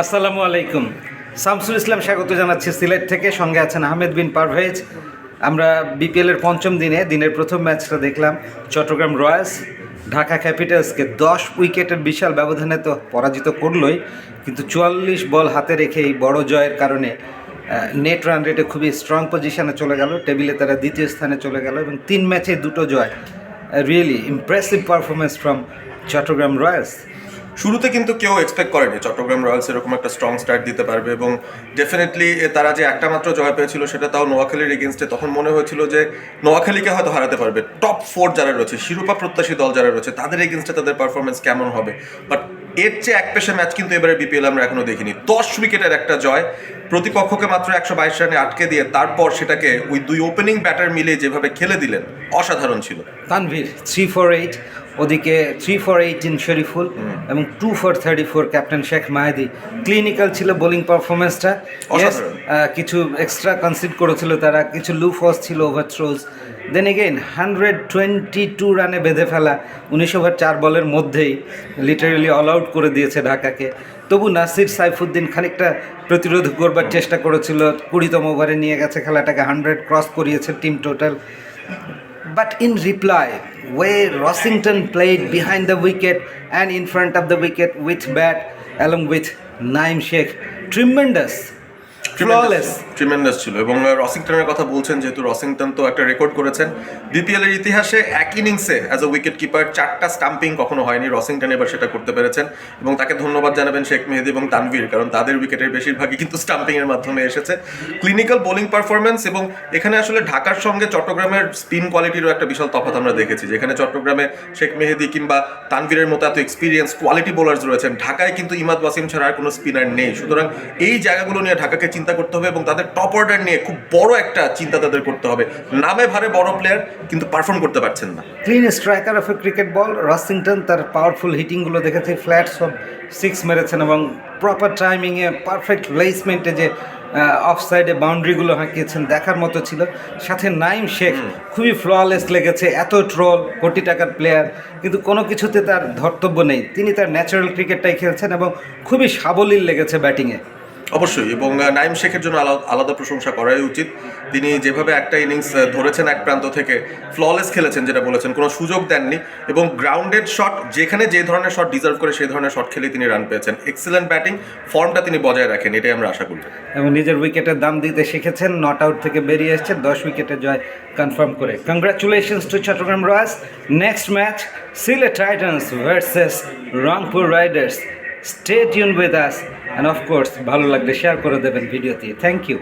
আসসালামু আলাইকুম। শামসুল ইসলাম স্বাগত জানাচ্ছি সিলেট থেকে। সঙ্গে আছেন আহমেদ বিন পারভেজ। আমরা বিপিএলের পঞ্চম দিনে, দিনের প্রথম ম্যাচটা দেখলাম। চট্টগ্রাম রয়্যালস, ঢাকা ক্যাপিটালসকে দশ উইকেটের বিশাল ব্যবধানে তো পরাজিত করলোই। কিন্তু চুয়াল্লিশ বল হাতে রেখে এই বড় জয়ের কারণে নেট রান রেটে খুবই স্ট্রং পজিশনে চলে গেল। টেবিলে তারা দ্বিতীয় স্থানে চলে গেল এবং তিন ম্যাচে দুটো জয়। Really impressive performance from Chattogram royals. শুরুতে কিন্তু কেউ এক্সপেক্ট করেনি। চট্টগ্রাম রয়্যালস এরকম একটা স্ট্রং স্টার্ট দিতে পারবে এবং ডেফিনেটলি তারা যে একটা মাত্র জয় পেয়েছিল সেটা তাও নোয়াখালীর এগেনস্টে তখন মনে হয়েছিল যে নোয়াখালীকে হয়তো হারাতে পারবে। টপ ফোর যারা রয়েছে, শিরোপা প্রত্যাশী দল যারা রয়েছে, তাদের এগেনস্টে তাদের পারফরমেন্স কেমন হবে? বাট এর চেয়ে এক পেশে ম্যাচ কিন্তু এবারে বিপিএল আমরা এখনও দেখিনি। দশ উইকেটের একটা জয়, প্রতিপক্ষকে মাত্র একশো বাইশ রানে আটকে দিয়ে তারপর সেটাকে ওই দুই ওপেনিং ব্যাটার মিলে যেভাবে খেলে দিলেন, অসাধারণ ছিল। তানভীর থ্রি ফোর এইট ওদিকে three for eight in Shoriful এবং two for thirty four captain Sheikh Mahedi. Clinical ছিল বোলিং পারফরমেন্সটা। কিছু এক্সট্রা কনসিড করেছিল তারা কিছু লু ফস ছিল over throws then again hundred twenty two রানে বেঁধে ফেলা উনিশ ওভার চার বলের মধ্যেই লিটারেলি অল আউট করে দিয়েছে ঢাকাকে। তবু নাসির সাইফুদ্দিন খানিকটা প্রতিরোধ করবার চেষ্টা করেছিল কুড়িতম ওভারে নিয়ে গেছে খেলাটাকে হান্ড্রেড ক্রস করিয়েছে team total But in reply, where Rossington played behind the wicket and in front of the wicket with bat along with Naim Sheikh, tremendous, tremendous ছিল এবং রসিংটনের কথা বলছেন, যেহেতু রসিংটন তো একটা রেকর্ড করেছেন। বিপিএল এর ইতিহাসে এক ইনিংসে অ্যাজ এ উইকেট কিপার চারটা স্টাম্পিং কখনো হয়নি। রসিংটন এবার সেটা করতে পেরেছেন। এবং তাকে ধন্যবাদ জানাবেন শেখ মেহেদি এবং তানভীর, কারণ তাদের উইকেটের বেশিরভাগই কিন্তু স্টাম্পিং এর মাধ্যমে এসেছে। ক্লিনিক্যাল বোলিং পারফরমেন্স এবং এখানে আসলে ঢাকার সঙ্গে চট্টগ্রামের স্পিন কোয়ালিটিরও একটা বিশাল তফাৎ আমরা দেখেছি। যেখানে চট্টগ্রামে শেখ মেহেদি কিংবা তানভীরের মতো এত এক্সপিরিয়েন্স কোয়ালিটি বোলার্স রয়েছেন। ঢাকায় কিন্তু ইমাদ ওয়াসিম ছাড়া আর কোনো স্পিনার নেই। সুতরাং এই জায়গাগুলো নিয়ে ঢাকাকে চিন্তা করতে হবে এবং তাদের টপ অর্ডার নিয়ে খুব বড় একটা চিন্তা তাদের করতে হবে। নামে ভারে বড় প্লেয়ার কিন্তু পারফর্ম করতে পারছেন না। Clean striker of a cricket ball Rossington তার পাওয়ারফুল হিটিংগুলো দেখেছে ফ্ল্যাট সব সিক্স মেরেছেন এবং প্রপার টাইমিংয়ে পারফেক্ট প্লেসমেন্টে যে অফ সাইডে বাউন্ডারিগুলো হাঁকিয়েছেন দেখার মতো ছিল। সাথে নাইম শেখ খুবই ফ্ললেস লেগেছে এত ট্রল কোটি টাকার প্লেয়ার কিন্তু কোনো কিছুতে তার ধর্তব্য নেই। তিনি তার ন্যাচারাল ক্রিকেটটাই খেলছেন এবং খুবই সাবলীল লেগেছে ব্যাটিংয়ে অবশ্যই, এবং নাইম শেখের জন্য আলাদা প্রশংসা করাই উচিত। তিনি যেভাবে একটা ইনিংস ধরেছেন এক প্রান্ত থেকে, ফ্ললেস খেলেছেন যেটা বলেছেন, কোনো সুযোগ দেননি, এবং গ্রাউন্ডেড শট, যেখানে যে ধরনের শট ডিজার্ভ করে সেই ধরনের শট খেলেই তিনি রান পেয়েছেন। এক্সেলেন্ট ব্যাটিং, ফর্মটা তিনি বজায় রাখেন, এটাই আমরা আশা করি। এবং নিজের উইকেটের দাম দিতে শিখেছেন, নট আউট থেকে বেরিয়ে এসেছেন, দশ উইকেটের জয় কনফার্ম করে। Congratulations to Chattogram royals next match Sylhet titans versus Rangpur riders stay tune with us and of course ভালো লাগলে শেয়ার করে দেবেন ভিডিওতে থ্যাংক ইউ